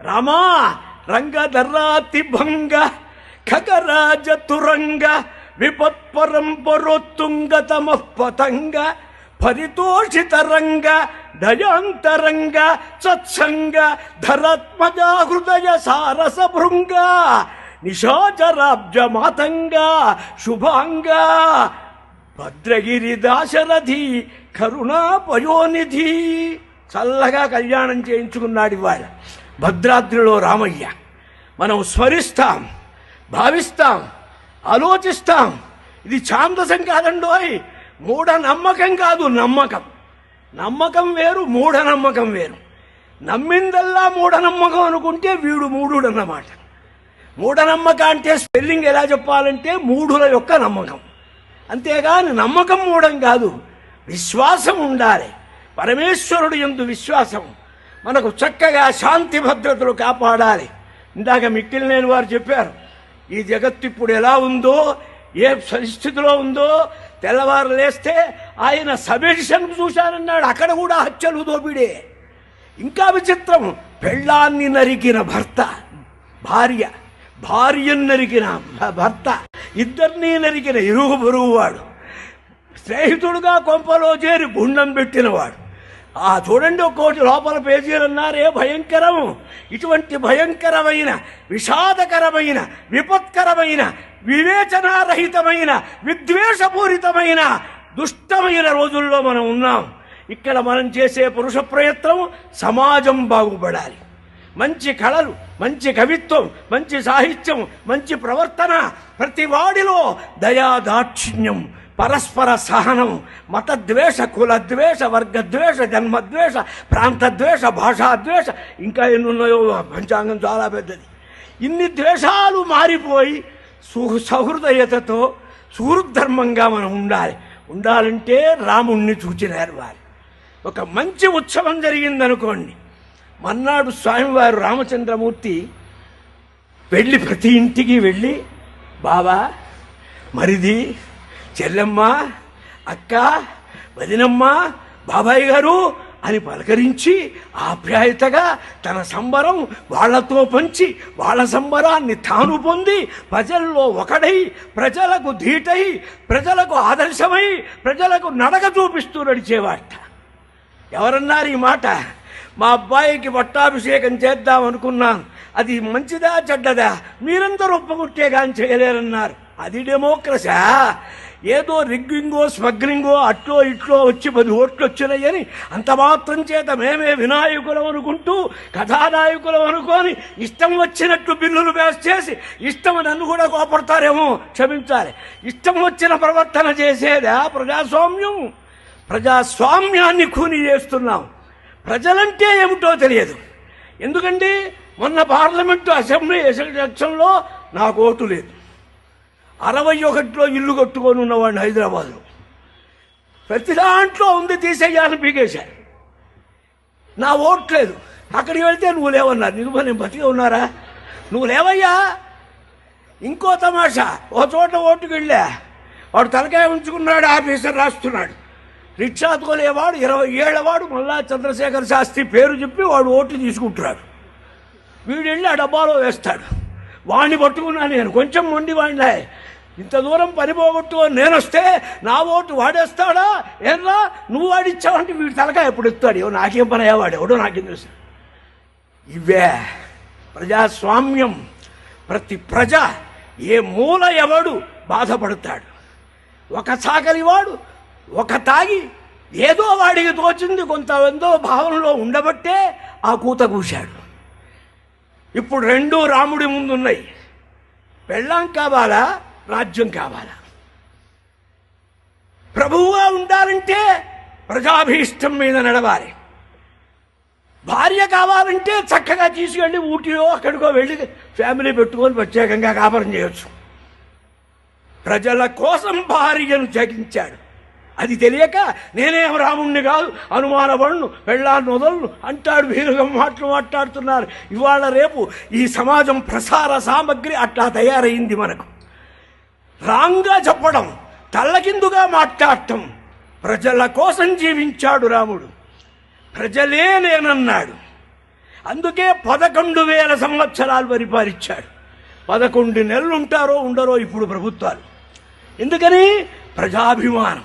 రామా రంగధరాతి భంగ ఖగరాజ తురంగ విపత్పరం పరోత్తుంగ తమ పతంగ పరితోషిత రంగ దయాంతరంగ సత్సంగ ధరాత్మజ హృదయ సారస భృంగ నిశాచరాబ్జ మాతంగ శుభాంగ భద్రగిరి దాశరథి కరుణా పయోనిధి చల్లగా కళ్యాణం చేయించుకున్నాడు ఇవాళ. భద్రాద్రిలో రామయ్య. మనం స్మరిస్తాం భావిస్తాం ఆలోచిస్తాం. ఇది ఛాందసం కాదండోయ్ మూఢ నమ్మకం కాదు నమ్మకం. నమ్మకం వేరు మూఢనమ్మకం వేరు. నమ్మిందల్లా మూఢనమ్మకం అనుకుంటే వీడు మూఢుడు అన్నమాట మూఢనమ్మకం అంటే స్పెల్లింగ్ ఎలా చెప్పాలంటే మూఢుల యొక్క నమ్మకం. అంతేగాని నమ్మకం మూఢం కాదు విశ్వాసం ఉండాలి. పరమేశ్వరుడు ఎందు విశ్వాసం. మనకు చక్కగా శాంతి భద్రతలు కాపాడాలి. ఇందాక మిక్కిలినేని వారు చెప్పారు ఈ జగత్తు ఇప్పుడు ఎలా ఉందో ఏ పరిస్థితిలో ఉందో తెల్లవారు లేస్తే ఆయన సబెడిషన్ చూశానన్నాడు. అక్కడ కూడా హత్యలు దోపిడే. ఇంకా విచిత్రం పెళ్ళాన్ని నరికిన భర్త భార్య భార్యను నరికిన భర్త ఇద్దరినీ నరికిన ఇరుగు పొరుగువాడు స్నేహితుడుగా కొంపలో చేరి గుండం పెట్టినవాడు. ఆ చూడండి ఒక్కోటి లోపల పేజీలు ఉన్నారే భయంకరం. ఇటువంటి భయంకరమైన విషాదకరమైన విపత్కరమైన వివేచనారహితమైన విద్వేషపూరితమైన దుష్టమైన రోజుల్లో మనం ఉన్నాం. ఇక్కడ మనం చేసే పురుష ప్రయత్నం సమాజం బాగుపడాలి. మంచి కళలు మంచి కవిత్వం మంచి సాహిత్యం మంచి ప్రవర్తన ప్రతి వాడిలో దయా దాక్షిణ్యం. పరస్పర సహనం మతద్వేష కులద్వేష వర్గద్వేష జన్మద్వేష ప్రాంతద్వేష భాషాద్వేష ఇంకా ఎన్ని ఉన్నాయో పంచాంగం చాలా పెద్దది. ఇన్ని ద్వేషాలు మారిపోయి సు సహృదయతతో సుహృద్ధర్మంగా మనం ఉండాలి. ఉండాలంటే రాముణ్ణి చూచినారు వారు. ఒక మంచి ఉత్సవం జరిగిందనుకోండి. మన్నాడు స్వామివారు రామచంద్రమూర్తి వెళ్ళి ప్రతి ఇంటికి వెళ్ళి బాబా మరిది చెల్లెమ్మ అక్క వదినమ్మ బాబాయ్ గారు అని పలకరించి ఆప్యాయతగా తన సంబరం వాళ్ళతో పంచి వాళ్ళ సంబరాన్ని తాను పొంది ప్రజల్లో ఒకడై ప్రజలకు ధీటై ప్రజలకు ఆదర్శమై ప్రజలకు నడక చూపిస్తూ నడిచేవాట. ఎవరన్నారు ఈ మాట? మా అబ్బాయికి పట్టాభిషేకం చేద్దాం అనుకున్నాను. అది మంచిదా చెడ్డదా? మీరందరూ ఒప్పుకుంటే కానీ చేయలేరన్నారు. అది డెమోక్రసా. ఏదో రిగ్గింగో స్మగ్లింగో అట్లో ఇట్లో వచ్చి పది ఓట్లు వచ్చినాయని అంత మాత్రం చేత మేమే వినాయకులం అనుకుంటూ కథానాయకులం అనుకొని ఇష్టం వచ్చినట్టు బిల్లులు వేస్ట్ చేసి ఇష్టం నన్ను కూడా కోపడతారేమో క్షమించాలి. ఇష్టం వచ్చిన ప్రవర్తన చేసేదా ప్రజాస్వామ్యం. ప్రజాస్వామ్యాన్ని కూని చేస్తున్నాం. ప్రజలంటే ఏమిటో తెలియదు. ఎందుకంటే మొన్న పార్లమెంటు అసెంబ్లీ ఎలక్షన్లో నాకు ఓటు లేదు. అరవై ఒకటిలో ఇల్లు కట్టుకొని ఉన్నవాడిని హైదరాబాద్లో. ప్రతి దాంట్లో ఉంది తీసేయాలని పీకేశారు. నా ఓట్లేదు అక్కడికి వెళ్తే నువ్వు లేవన్నారు. నీకు నేను బతికే ఉన్నారా? నువ్వు లేవయ్యా. ఇంకో తమాషా. ఓ చోట ఓటుకు వెళ్ళా. వాడు తలకాయ ఉంచుకున్నాడు ఆఫీసర్ రాస్తున్నాడు. రిక్షా తోలేవాడు ఇరవై ఏళ్ళవాడు మళ్ళా చంద్రశేఖర్ శాస్త్రి పేరు చెప్పి వాడు ఓటు తీసుకుంటున్నాడు. వీడు వెళ్ళి ఆ డబ్బాలో వేస్తాడు. వాడిని పట్టుకున్నా నేను. కొంచెం మొండి వాడినా ఇంత దూరం పని పోగొట్టుకొని నేను వస్తే నా ఓటు వాడేస్తాడా? ఏర్రా నువ్వు వాడిచ్చావంటే వీడి తలకాయ ఎప్పుడు ఎత్తాడు ఏవో నాకేం పని అయ్యేవాడు? ఎవడో నాకేం తెలుసు. ఇవే ప్రజాస్వామ్యం. ప్రతి ప్రజ ఏ మూల ఎవడు బాధపడతాడు? ఒక సాకలివాడు ఒక తాగి ఏదో వాడికి తోచింది కొంత ఎంతో భావనలో ఉండబట్టే ఆ కూత కూశాడు. ఇప్పుడు రెండు రాముడి ముందున్నాయి. పెళ్ళాం కావాలా? రాజ్యం కావాలా? ప్రభువుగా ఉండాలంటే ప్రజాభీష్టం మీద నడవాలి. భార్య కావాలంటే చక్కగా తీసుకెళ్ళి ఊటీలో అక్కడికో వెళ్ళి ఫ్యామిలీ పెట్టుకొని ప్రత్యేకంగా కాపురం చేయొచ్చు. ప్రజల కోసం భార్యను జగించాడు. అది తెలియక నేనేం రాముణ్ణి కాదు అనుమానపడును పెళ్ళాన్ని వదలను అంటాడు వీరుగా మాటలు మాట్లాడుతున్నారు. ఇవాళ రేపు ఈ సమాజం ప్రసార సామగ్రి అట్లా తయారైంది మనకు. రాంగా చెప్పడం తల్లకిందుగా మాట్లాడటం. ప్రజల కోసం జీవించాడు రాముడు. ప్రజలే నేనన్నాడు. అందుకే పదకొండు వేల సంవత్సరాలు పరిపాలించాడు పదకొండు నెలలు ఉంటారో ఉండరో ఇప్పుడు ప్రభుత్వాలు. ఎందుకని? ప్రజాభిమానం.